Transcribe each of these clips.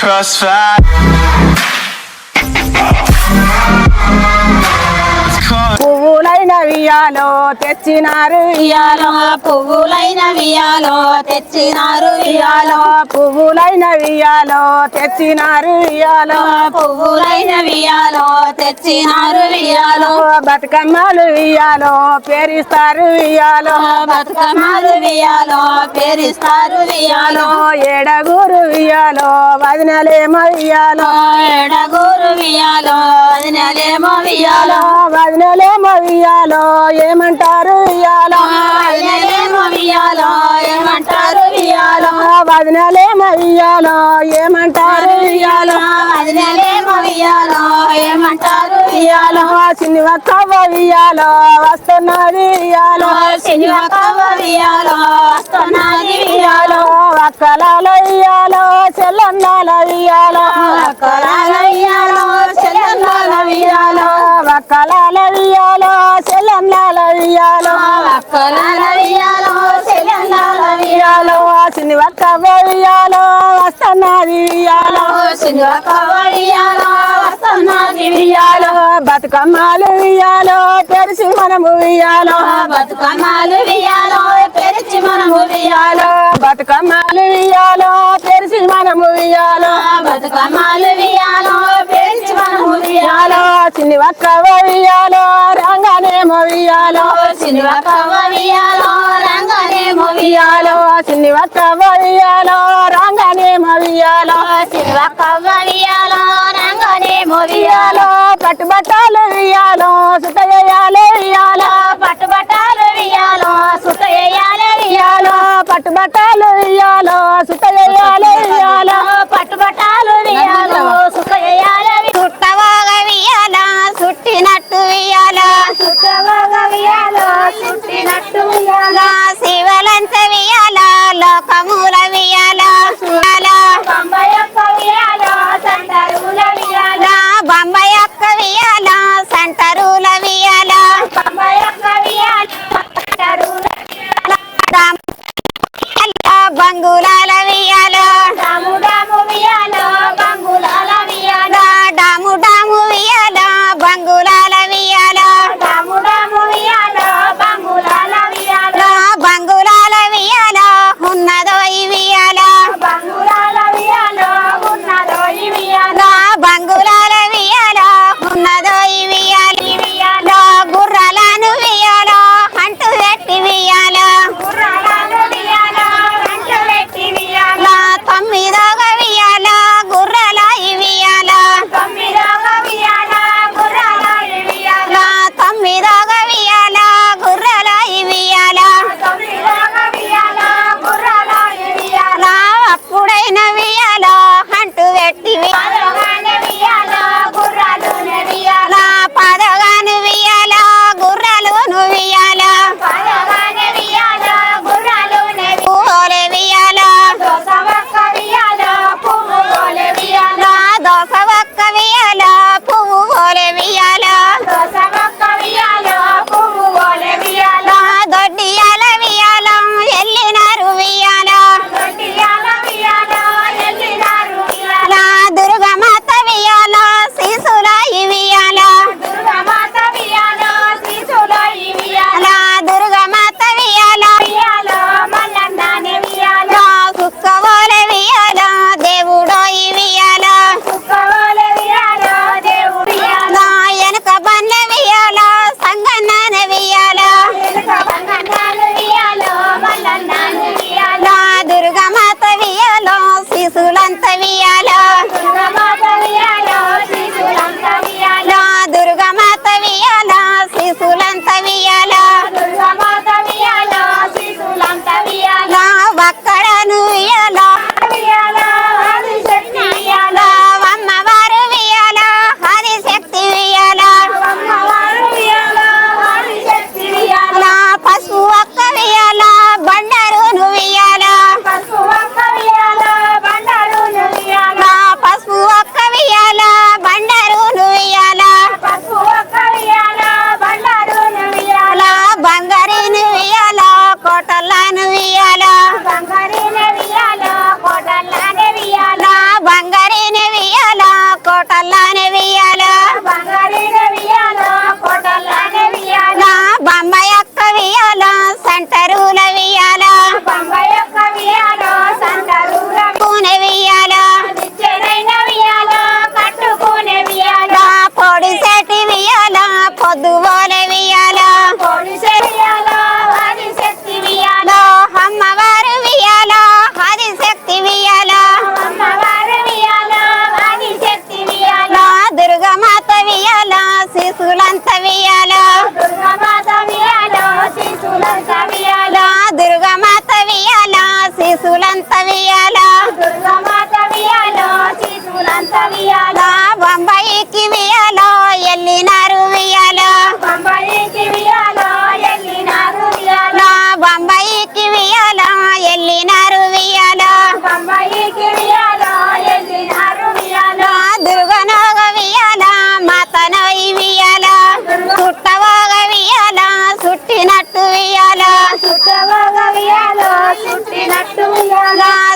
Crossfire. వియాలో తెచ్చినారు వియాలో. పువ్వులైన వియాలో తెచ్చినారు వియాలో. పువ్వులైన వియాలో తెచ్చినారు వియాలో. పువ్వులైన వియాలో తెచ్చినారు వియాలో. బతుకమ్మలు వియాలో పేరిస్తారు వియాలో. బతుకమ్మలు వియాలో పేరిస్తారు వియాలో. ఏడగురు వియాలో వదినలేమో వియాలో. ఎడగూరు వియాలో వదినలేమో వియాలో వదినలేమో వియాలో ఏమంటారు వియాలో వదినలేమో వియాలో ఏమంటారు వియాలో వదినలేమో వియాలో ఏమంటారు వియాలో వదినలేమో వియాలో ఏమంటారు వియాలో చిన్ని వక్కవ్వ వియాలో వస్తున్నది వియాలో శనివకవ వియాలో వస్తున్నది వియాలో వక్కలాల వియాలో చెల్లన్నాల వియాలో అక్కలాల వియాలో చెల్లన్నాల అక్కలాల వియాలో చిన్ని వక్కవ్వ వియాలో వస్తున్నది బతుకమ్మలు వియాలో తెరిచి మనము వియాలో బతుకమ్మలు వియాలో పెరిచి మనము వియాలో బతుకమ్మలు వియాలో తెరిచి మనము వియాలో బతుకమ్మలు వియాలో పెరిచి మనము వియాలో వియాలో చిన్ని వక్కవ్వ వియాలో రంగనేమో వియాలో శనివకవ వియాలో రంగనేమో వియాలో చిన్ని వక్కవ్వ వియాలో రంగనేమో వియాలో శనివకవ వియాలో రంగనేమో వియాలో వియాలో పట్టుబట్టాలు వియాలో సుతయ్యాలే వియాలో పట్టుబట్టాలు వియాలో సుతయ్యాల వియాలో పట్టుబట్టాలు వియాలో సుతయ్యాలే వియాలో పట్టుబట్టాలు వియాలో సుతయ్యాల సుట్టవాగ వియాల సుట్టినట్టు వియాల సుట్టవాగ వియాల సుట్టినట్టు వియాల శివలంత వియాల లోకమూల వియాల సుయాల బొంబయొక్క వియాల సంటరుల వియాల బొంబయొక్క వియాల సంటరుల వియాల బొంబయొక్క వియాల సంటరుల వియాల బంగులాల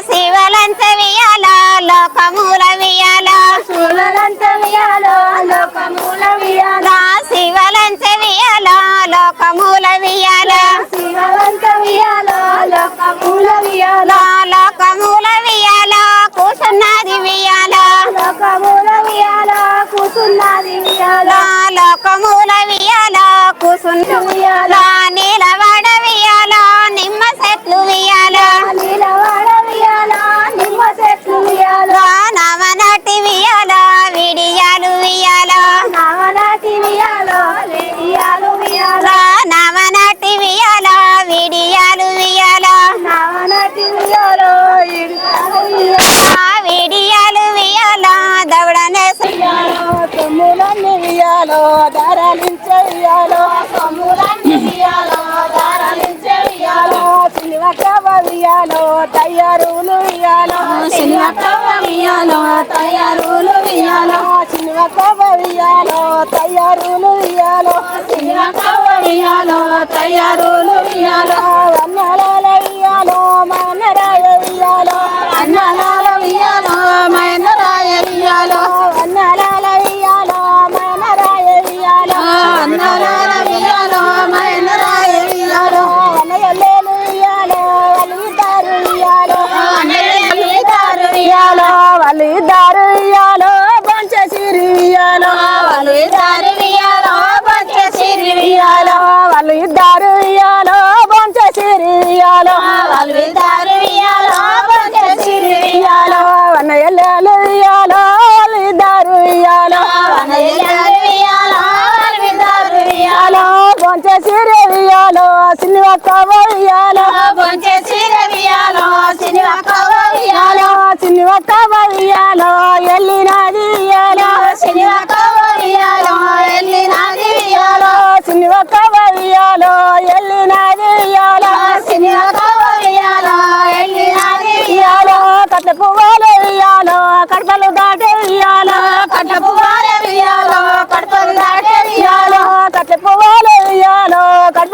శివలంత వియాల లోకమూల వియాల చూడలంత వియాలో లోకమూల వియాలో శివలంత వియాల లోకమూల వియాల శివవంత వియాలో లోకమూల వియాలో లోకమూల వియాల కూసున్నది వియాల లోకమూల వియాలో కూతున్నది వియాలో లోకమూల వియాల కూసున్న వియాలో నీలవాడ వియాలో దారాలించే వియాలో సినిమా వియాలో తయారులు వియాలో సినిమాకవ్వ వియాలో తయారులు వియాలో సినిమా వియాలో తయారులు వియాలో సినిమాకవ్వ వియాలో తయారులు వియాలో వన్నాల వియాలో మనరాయ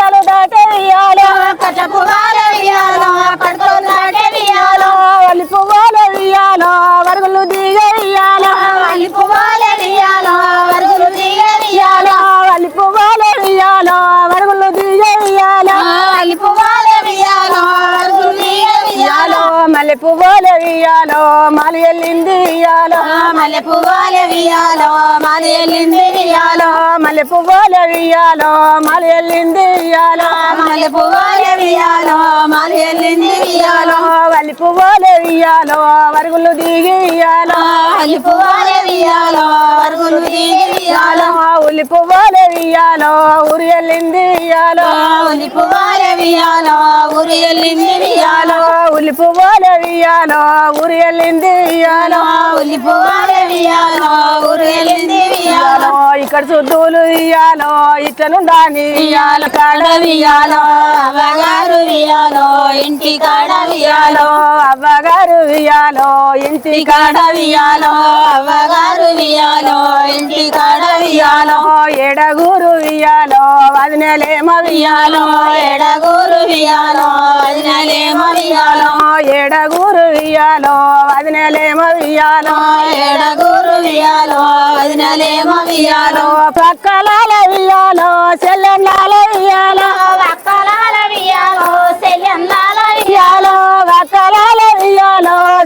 కడపలు దాటే వియాలో కట్టపు వార ఎల్లింది వియాలో మల్లె పువ్వుల వియాలో మాది ఎల్లింది వియాలో మల్లె పువ్వులు వియాలో మలి ఎల్లింది వియాలో మల్లె పువ్వుల వియాలో మాది ఎల్లింది వియాలో వల్లి పువ్వులు వియాలో వరుగులు దిగి వియాలో వల్లి పువ్వుల వియాలో వరుగులు దిగే వియాలో ఉల్లి పువ్వులు వియాలో ఊరి ఎల్లింది వియాలో ఉల్లి పువ్వుల వియాలో ఊరు ఎల్లింది వియాలో ఉల్లి పువ్వులు వియాలో ఊరి ఎల్లింది వియాలో ఉల్లి పువ్వుల వియాలో ఊరు ఎల్లింది వియాలో ఇక్కడ శుద్ధులు ఇయ్యాలో ఇట్లనుండాని ఇయ్యాల కాడ వియాలో అవ్వగారు వియాలో ఇంటి కాడ వియాలో అవ్వగారు వియాలో ఇంటి కాడ వియాలో అవ్వగారు వియాలో ఇంటి కాడ వియాలో ఎడగూరు వియాలో వదినలేమ వియాలో. ఎడగూరు వియాలో వదినలేమో వియాలో. ఎడగూరు వియాలో వదినలేమ వియాలో. ఎడగూరు వియాలో వదినలేమో వియాలో. పక్కలాల వియాలో చెల్లెండాల వియాలో. పక్కలాల వియాలో చెల్లెండాల వియాలో.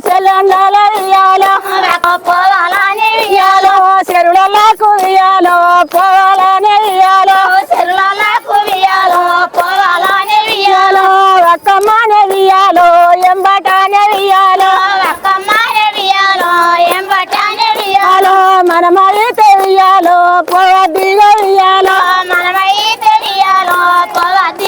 పోవాలని వియాలో చెరువులకు వియాలో పోవాలని వియాలో చెరువులకు వియాలో పోవాలని వియాలో అక్కమ్మనే వియాలో ఎంబటానే వియాలో ఏం పట్టానే వియాలో వియాలో మనమైతే వియాలో పోవద్దిగా వియాలో మనమైతే వియాలో పోవద్దిగా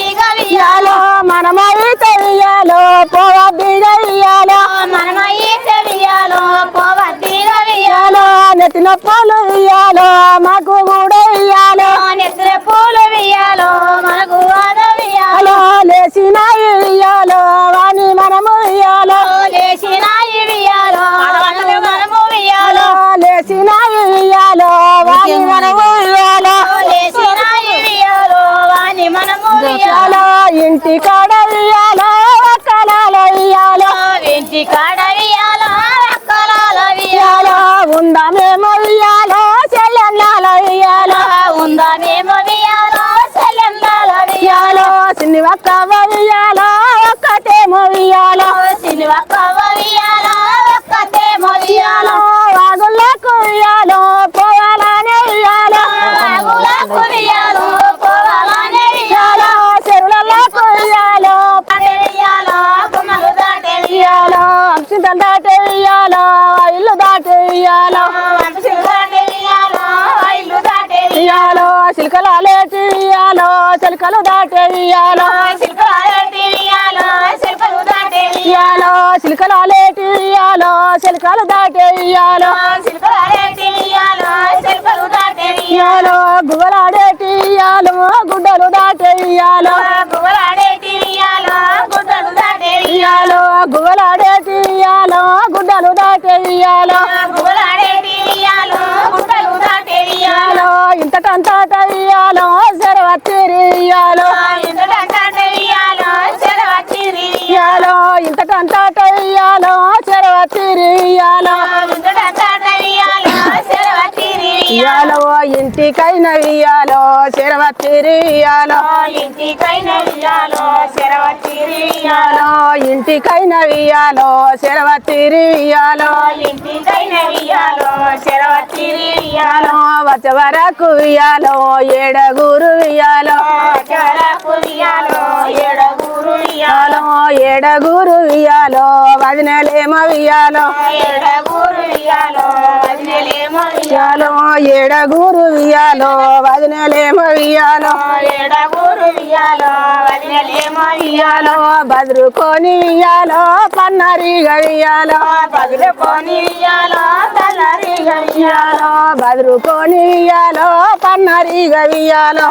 నెత్తిన పూలు ఇయ్యాలో మాకు కూడా ఇయ్యాలో. నెత్తిన పూలు వియ్యాలో మనకు అలా లేచిన ఇయ్యాలో వాణి మనము ఇయ్యాలో లేచిన వియ్యాలో మనము వియ్యాలో. అలా లేచిన ఇయ్యాలో వాణి మనము ఇయ్యాలో లేచిన వియ్యాలో వాని మనము వియ్యాలో. అలా ఇంటి కాడ ఇయ్యాలో ఒక్కలాల ఇయ్యాలో ఇంటి కాడ ఇయ్యాలో ఉందామేమో ఇయ్యాలో చెల్లెళ్ళాల ఇయ్యాలో ఉందా మేము వియ్యాలో సెల్లెందాల వియ్యాలో ఇయ్యాలో ఒక్కటేమో వియ్యాలో ఒక్కతేమో వియ్యాలో దాటే ఇయ్యాలో. వంశం దాటే వియ్యాలో ఇల్లు దాటే ఇయ్యాలో చిలుకలు లేచి ఇయ్యాలో చిలుకలు దాటే ఇయ్యాలో. శిల్పాలటి చిలుకలు లేచి ఇయ్యాలో చిలుకలు దాటే ఇయ్యాలో. శిల్పాలటి వియ్యాలో శిల్పలు దాటే గుడ్డలు దాటే ఇయ్యాలో. గువ్వలాడేటి వియ్యాలో గుడ్డలు దాటే గుడ్డలు దాటే ఇయ్యాలో. చెరవత్తిరి ఇయ్యాలో ఇయ్యాలో ఇంటికైన ఇయ్యాలో చెరవత్తిరి ఇయ్యాలో. ఇయ్యాలో వచ్చే వరకు ఇయ్యాలో. ఏడగురు ఇయ్యాలో. ఇయ్యాలో ఏడగురు ఇయ్యాలో. వదినలేమో ఇయ్యాలో. ఇయ్యాలో ఏడగురు ఇయ్యాలో వదినలేమో ఇయ్యాలో ఇయ్యాలో బదురుకొని ఇయ్యాలో పన్నరిగా ఇయ్యాలో ఇయ్యాలో బదురుకొని ఇయ్యాలో పన్నరిగా ఇయ్యాలో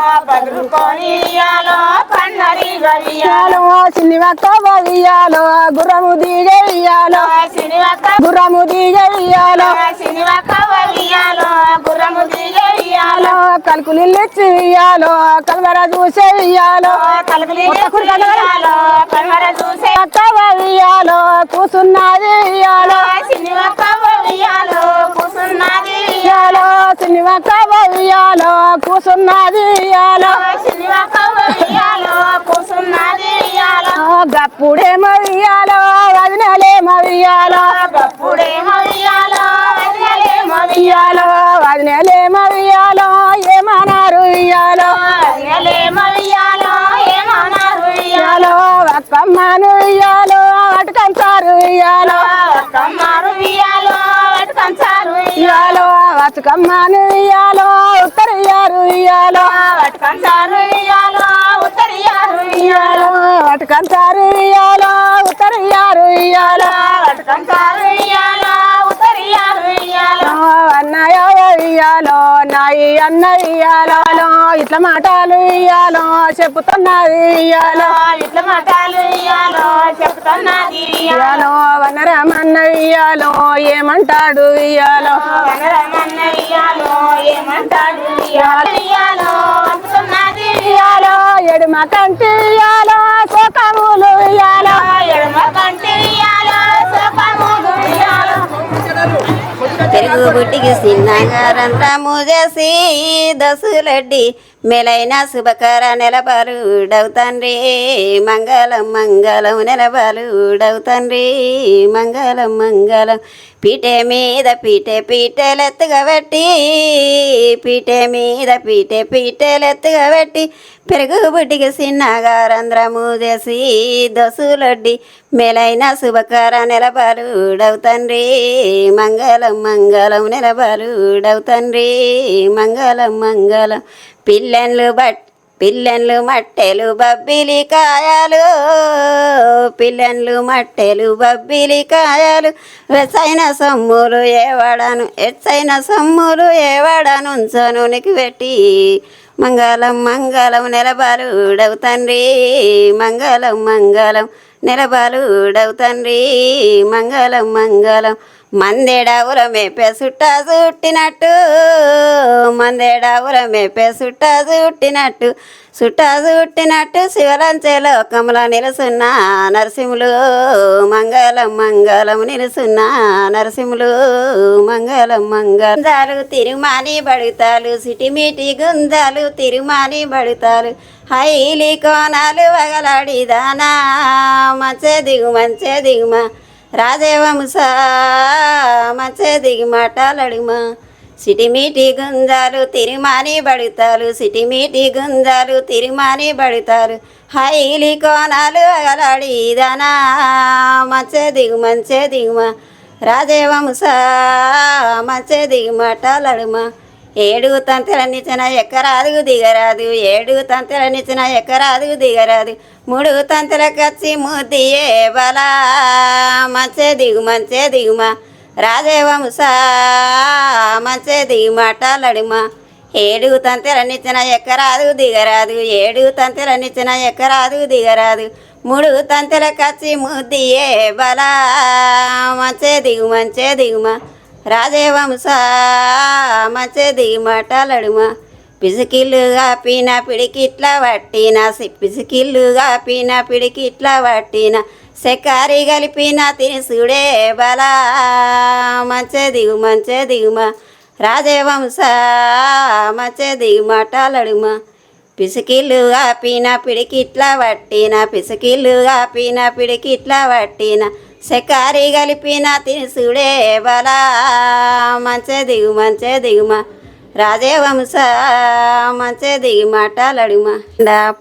ఇయ్యాలో చిన్ని వక్క ఇయ్యాలో గుర్రము దిగ ఇయ్యాలో గుర్రము దిగ ఇయ్యాలో గుర్రము దిగే ఇయ్యాలో కలుకులు ఇచ్చి ఇయ్యాలో. కలవర చూసే ఇయ్యాలో ఇయ్యాలో. కూసున్నది ఇయ్యాలో. కూసున్నది ఇయ్యాలో. చిన్ని వక్క ఇయ్యాలో కూసున్నది ఇయ్యాలో. కూసున్నది గప్పుడేమో ఇయ్యాలో వదినలేమో ఇయ్యాలో. ఇయ్యాలో బతుకమ్మను ఇయ్యాలో ఉత్తరయ్యారు ఇయ్యాలో. కంచారు ఇయ్యాలో ఉత్తరియారు ఇయ్యాలో. అటుకంచారు ఇయ్యాలో ఉత్తరయ్యారు ఇయ్యాలో. కంచారు ఇయ్యాలో ఉత్తరియారు ఇయ్యాలో. అన్నయ్య ఇయ్యాలో నాయి అన్న ఇయ్యాలో ఇట్లా మాటలు ఇయ్యాలో చెప్పుతున్నది ఇయ్యాలో. ఇట్లా మాటలు ఇయ్యాలో చెప్తున్నది ఇయ్యాలో. వనరమన్న ఇయ్యాలో ఏమంటాడు ఇయ్యాలో. వనరమన్న ఇయ్యాలో ఏమంటాడు ఇయ్యాలో. ఇయ్యాలో అంటున్నది ఇయ్యాలో. ఎడుమ కంటి ఇయ్యాలో శోకములు ఇయ్యాలో. ఎడమ కంటి ఇయ్యాలో సోపములు ఇయ్యాలో. పెరుగు బుట్టికి సిన్నగారంతము చేసి దసులడ్డి మెలైన శుభకర నెలబాలుడవుతండ్రి మంగళం మంగళం నెలబాలుడవుతండ్రి మంగళం మంగళం పీటే మీద పీటే పీటెలెత్తుగా పెట్టి పీటే మీద పీటే పీటెలెత్తుగా పెట్టి పెరుగు బుడ్డికి సిన్నగారంధ్రము చేసి దసులొడ్డి. మేలైన శుభకర నెలబాలుడవుతండ్రి మంగళం మంగళం నెలబాలుడవుతండ్రి మంగళం మంగళం పిల్లన్లు బట్ పిల్లన్లు మట్టెలు బబ్బిలి కాయలు పిల్లన్లు మట్టెలు బబ్బిలి కాయలు వెచ్చైన సొమ్ములు ఏవాడను ఎచ్చైన సొమ్ములు ఏవాడను సనునికి పెట్టి మంగళం మంగళం నెలబాలుడవు తండ్రి. మంగళం మంగళం నెలబాలుడవు తండ్రి. మంగళం మంగళం మందేడావుల మేపే సుట్ట చుట్టినట్టు మందేడావుల మేపే సుట్ట చుట్టినట్టు సుట్ట చుట్టినట్టు శివలంచే లోకముల నిలుసున్న నరసింహులు మంగళం మంగళం నిలుసున్న నరసింహులు మంగళం మంగళాలు తిరుమాని బడుతాలు సిటిమిటి గుందాలు తిరుమాని బడుతాలు హైలి కోనాలు వగలాడిదానా మంచే దిగు మంచే దిగుమా. రాజేవంశ మంచే దిగి మాటలడుమా? సిటిమీటి గుంజాలు తిరుమాని బడుతారు సిటిమీటి గుంజాలు తిరుమాని బడుతారు. హైలి కోనాలు అగలాడిదానా మంచే దిగు మంచే దిగుమా? రాజేవంశ మంచే లడుమా ఏడుగు ఏడు తంతెల నిచ్చిన ఎక్కరాదు దిగరాదు ఏడు తంతెల నిచ్చిన ఎక్కరాదు దిగరాదు. మూడు తంతెల కచ్చి ముద్దియే బలా మంచే దిగు మంచే దిగుమా రాజేవంశ మంచే దిగు మాటలడుమా ఏడుగు తంతెల నిచ్చిన ఎక్కరాదు దిగరాదు ఏడు తంతెల నిచ్చిన ఎక్కరాదు దిగరాదు. మూడు తంతెల కచ్చి ముద్దియే బలా మంచే దిగు మంచే దిగుమా రాజేవంశ మంచే దిగి పిసికిల్లుగా పీన పిడికిట్లా పట్టిన పిసికిల్లుగా పీన పిడికిట్లా పట్టిన సెకారి కలిపిన తినిసుడే బలా. మంచే దిగు మంచే దిగుమా రాజవంశ మంచే దిగు పిసికిల్లుగా పీన పిడికిట్లా పట్టిన పిసికిల్లుగా పీన పిడికిట్లా పట్టిన శకారి గలిపిన తినుసుడే బలా. మంచే దిగు మంచే దిగుమా రాజేవంశ మంచే దిగి మాటలడుమా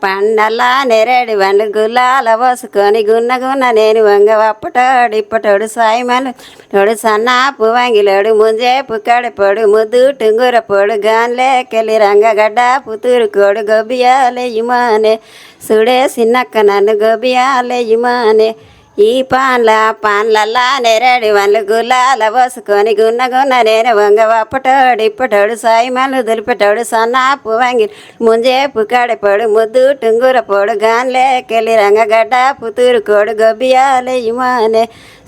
పండలా నెరడి వండు గుల్లాల పోసుకొని గున్న గున్న నేను వంగ అప్పటోడు ఇప్పటోడు సాయిమలు తోడు సన్నాపు వంగిలోడు ముంజేపు కడిపోడు ముద్దు టుంగుర పొడు గాన్లేకెళ్ళి రంగగడ్డ పుతూరు కోడు గొబ్బియాలే ఇమానే. సుడే సిన్నక్క నన్ను గొబ్బియాలే ఇమానే. ఈ పాన్ల పాన్లల్లా నెరడి వన్లు గుల్లాల పోసుకొని గున్న గున్న నేను వంగ వప్పటోడు ఇప్పటోడు సాయిమలు దులిపెటోడు సన్నాపు వంగి ముంజేపు కడపడు ముద్దు టుంగుర పొడు గాన్లేకెళ్ళి రంగగడ్డ పుతూరు కోడు ఇమానే.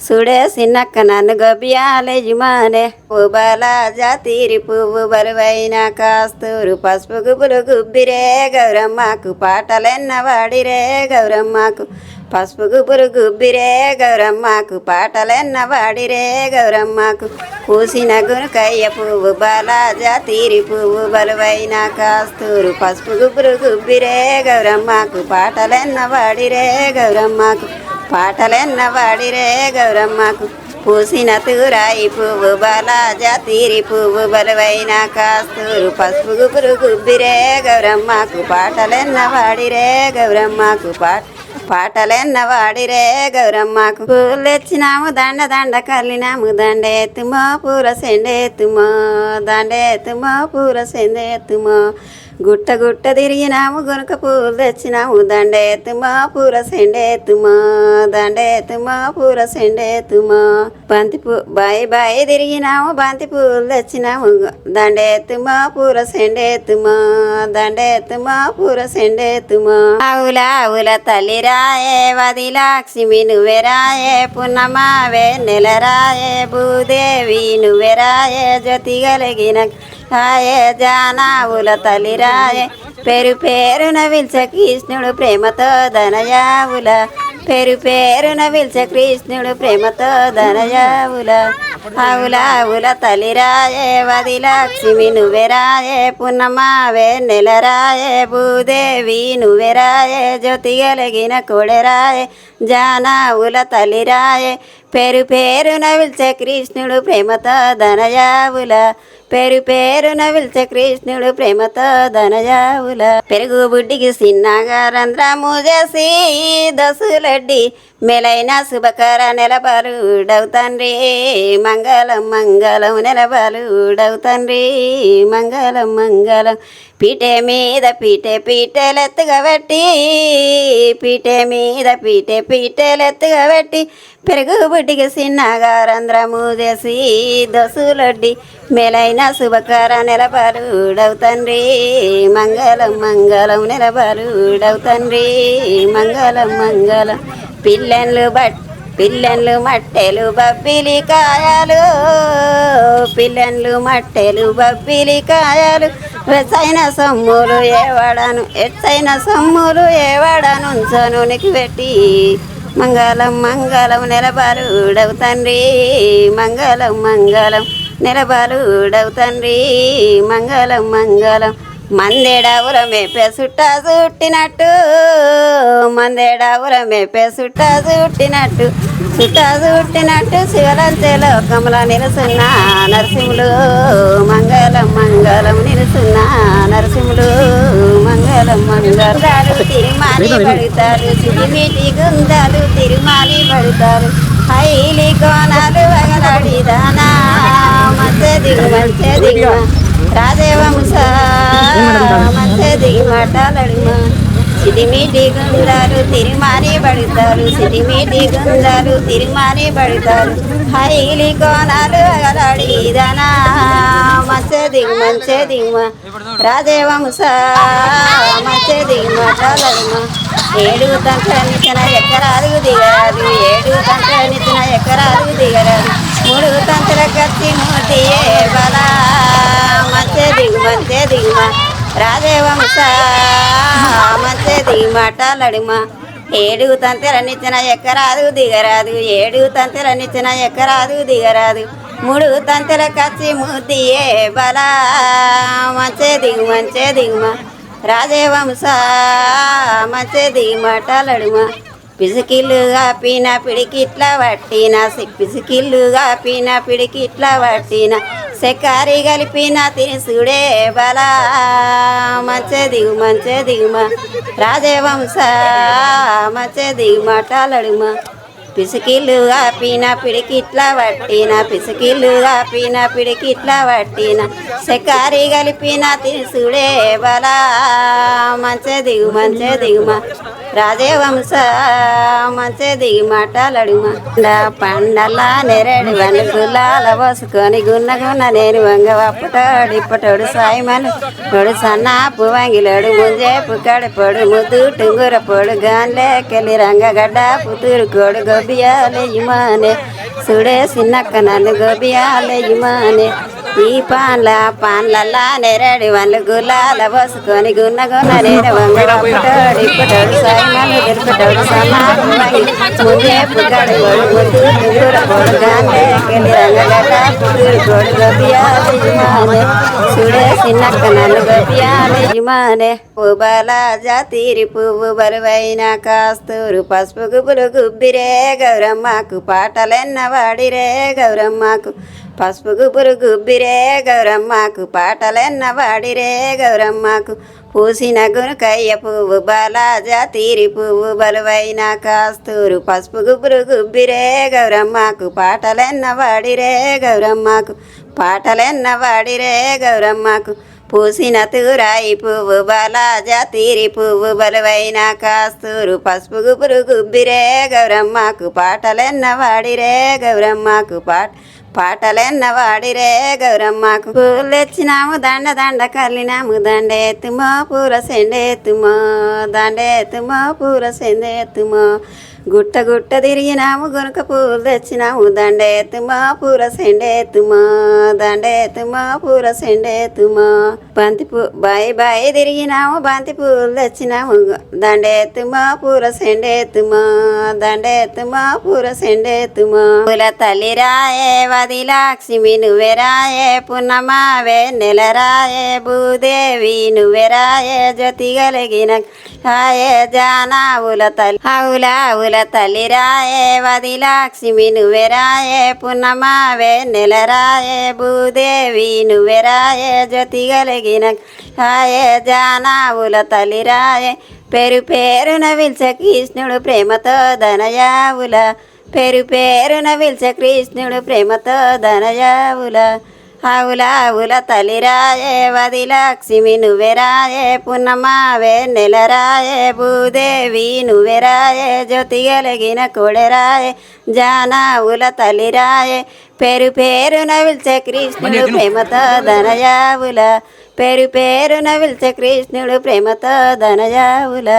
సుడే సిన్నక్క నన్ను గొబ్బియాలే ఇమానే. పువ్వుల జాతీరి పువ్వు బరువైన కాస్తూరు పసుపు గుబులు గుబ్బిరే గౌరమ్మకు పాటలెన్న వాడిరే గౌరమ్మకు. పసుపు పురుగు గుబ్బిరే గౌరమ్మకు పాటలెన్న వాడిరే గౌరమ్మకు. పూసిన గునుకయ్య పువ్వు బాలాజా తీరి పువ్వు బలువైన కాస్తూరు. పసుపు పురుగు గుబ్బిరే గౌరమ్మకు పాటలెన్న వాడిరే గౌరమ్మకు. పాటలెన్న వాడిరే గౌరమ్మకు. పూసిన తూరాయి పువ్వు బాలాజా తీరి పువ్వు బలువైన కాస్తూరు. పసుపు గుబురు గుబ్బిరే గౌరమ్మకు పాటలెన్న వాడిరే గౌరమ్మకు. పాట పాటలెన్న వాడిరే గౌరమ్మకు పూలెచ్చినాము దండ దండ కల్లినాము దండెత్తుమో పూర సెండెత్తుమో దండెత్తుమో పూర సెండెత్తుమో. గుట్ట గుట్ట తిరిగినాము గునుక పూలు తెచ్చినాము దండేతుమా పూల సెండేతుమా దండేతుమా పూల సెండేతుమా బంతి పూ బాయి బాయి తిరిగినాము బంతి పూలు తెచ్చినాము దండేతుమా పూల సెండేతుమా దండేతుమా పూల సెండేతుమా ఆవుల ఆవుల తల్లి రాయే వదిలాక్ష్మి నువ్వే రాయే పున్నమావే నెల రాయే భూదేవి నువ్వే రాయే జ్యోతి కలిగిన హాయే జానావుల తలిరాయే పేరు పేరున విల్స కృష్ణుడు ప్రేమతో ధనయావుల. పేరు పేరున విల్స కృష్ణుడు ప్రేమతో ధనయావుల. ఆవుల ఆవుల తల్లి లక్ష్మి వదిలక్ష్మి నువ్వే రాయే పున్నమావే నెలరాయే భూదేవి నువ్వే రాయే జ్యోతి కలిగిన కొడెరాయే జానావుల తల్లి పేరు పేరున విల్చే కృష్ణుడు ప్రేమతో ధనయావుల పేరు పేరున విల్చే కృష్ణుడు ప్రేమతో ధనయావుల పెరుగు బుడ్డికి సిన్నగా రంధ్రము చేసి దసులడ్డి మెలైన శుభకర నెలబలుడవు తండ్రి. మంగళం మంగళం నెలబలుడవు తండ్రి. మంగళం మంగళం పీటే మీద పీటే పీటెలెత్తుగా పెట్టి పీటే మీద పీటే పీటెలెత్తుగా పెట్టి పెరుగు బుడ్డికి చిన్నగా రంధ్రము చేసి దోసులొడ్డి మేలైన శుభకార నెలబరుడవు తండ్రి మంగళం మంగళం నెలబరుడవు తండ్రి మంగళం మంగళం పిల్లలు బట్టి పిల్లలు మట్టెలు బబ్బిలి కాయలు పిల్లలు మట్టెలు బబ్బిలి కాయలు ఎత్తైన సొమ్ములు ఏవాడను ఎచ్చైన సొమ్ములు ఏవాడను సనునికి పెట్టి మంగళం మంగళం నిలబరుడవు తండ్రి మంగళం మంగళం నిలబరుడవు తండ్రి మంగళం మంగళం మందేడావుల మేపే సుట్ట చుట్టినట్టు మందేడావుల మేపే సుట్ట చుట్టినట్టు సుట్ట చుట్టినట్టు శివలంచెలో కమల నిలుసున్న నరసింహులు మంగళం మంగళం నిలుసున్న నరసింహులు మంగళం మంగళాలు తిరుమాలి పడతారు సిరిమిటి గుందాలు తిరుమాలి పడతారు. హైలి కోనాలు వగలాడిదానా మధ్య దిగు మధ్య దిగు రాజవంశ మధ్య మాట్లాడడుమా సిడిమిటి గుండాలు తిరిమారి పడతారు సిడిమిటి గుండాలు తిరిమారి పడతారు హైలి కోనాలు అగలాడిదనా మధ్య దిగు మంచి దిగుమా రాజవంశ మధ్య దిగి మాట్లాడడుమా ఏడు తంత్ర నిచ్చిన ఎక్కరాదు దిగరాదు. ఏడు తంత్ర నిచ్చిన ఎక్కరాదు దిగరాదు. మూడు తంత్ర కత్తి మూర్తి బల మధ్య దిగు మధ్య దిగుమ రాజవంశ మధ్య ఏడుగు ఏడు తంతెలనిచ్చిన ఎక్కరాదు దిగరాదు ఏడు తంతెలనిచ్చిన ఎక్కరాదు దిగరాదు మూడు తంతెల కచ్చి మూర్తి ఏ బల మంచే దిగు మంచే దిగుమ. రాజవంశ మంచే దిగుమాటలడుమ పిసికిల్లుగా పీన పిడికిట్ల పట్టిన పిసికిల్లుగా పీన పిడికిట్ల పట్టిన సెకారి కలిపిన తినుసుడే బల. మంచి దిగు మంచే దిగుమ. రాజవంశ దిగుమ దిగుమాటలడుమ పిసికిల్లుగా ఆపిన పిడికిట్ల పట్టిన పిసికిల్లుగా ఆపిన పిడికిట్ల పట్టిన సెకారి కలిపిన తీసుడే బల. మంచే దిగు మంచే దిగుమ రాజవంశ మంచే దిగి మాటలడుమా పండల నెరడు వని గుల్లాల పోసుకొని గున్న గున్న నేను వంగ వప్పటోడు ఇప్పటోడు సాయిమను. పొడు సన్నాపు వంగిలోడు ముంజేపు కడపొడు ముద్దు టుంగుర పొడు గాన్లేకెళ్ళి రంగగడ్డ పుత్తూరు కోడు గొబ్బియాలే ఇమానే సుడే సిన్నక్క నన్ను గొబ్బియాలే ఇమానే ఈ పాన్ల పాన్ల నెరడి వాళ్ళు గులాల పోసుకొని గున్న గున్న నేను వంగ వప్పటోడు ముందే సుడే నన్ను గొబ్బియాలే మానే పువ్వుల జాతిరి పువ్వు బరువైన కాస్తూరు పసుపు గుబులు గుబ్బిరే గౌరమ్మకు. పాటలెన్న వాడిరే గౌరమ్మకు. పసుపు పురుగు గుబ్బిరే గౌరమ్మకు పాటలెన్న వాడిరే గౌరమ్మకు. పూసిన గునుకయ్య పువ్వు బాలాజా తీరి పువ్వు బలువైన కాస్తూరు. పసుపు పురుగు బిరే గౌరమ్మకు పాటలెన్న వాడిరే గౌరమ్మకు. పాటలెన్న వాడిరే గౌరమ్మకు. పూసిన తూరాయి పువ్వు బాలాజా తీరి పువ్వు బలువైన కాస్తూరు. పసుపు గుబురు గుబ్బిరే గౌరమ్మకు పాటలెన్న వాడిరే గౌరమ్మకు. పాట పాటలెన్నవాడిరే గౌరమ్మకు. పూలు తెచ్చినాము దండ దండ కల్లినాము దండేతుమో పూర సెండేతుమో దండేతుమో పూర సెండేతుమో గుట్ట గుట్ట తిరిగినాము గునుక పూలు తెచ్చినాము. దండే ఎత్తుమో పూర సెండే ఎత్తుమో దండ ఎత్తుమో పూర సెండే బంతి పూ బాయి బాయి తిరిగినాము బంతి పూలు తెచ్చినాము. దండే ఎత్తుమో పూర సెండే ఎత్తుమో దండ ఎత్తుమో పూర సెండే పూల తల్లి రాయే వది లక్ష్మి నువ్వే రాయే పున్నమావే నెల రాయే భూదేవి నువ్వే రాయే జ్యోతి కలిగిన రాయే జానావుల తల్లి ఆవుల తల్లి రాయే వది లక్ష్మి నువ్వే రాయే పున్నమావే నెలరాయే భూదేవి నువ్వెరాయే జ్యోతి కలిగిన రాయే జానావుల తల్లి పేరు పేరున పిలిచే కృష్ణుడు ప్రేమతో ధనయావుల పేరు పేరున పిలిచే కృష్ణుడు ప్రేమతో ధనయావుల. ఆవుల ఆవుల తల్లిరాయే వది లక్ష్మి నువ్వెరాయే పున్నమావే నెలరాయే భూదేవి నువ్వెరాయే జ్యోతి గలిగిన కొడెరాయే జానావుల తల్లిరాయే పేరు పేరు నవిల్చే కృష్ణుడు ప్రేమతో ధనయావుల పేరు పేరు నవిల్చే కృష్ణుడు ప్రేమతో ధనయావుల.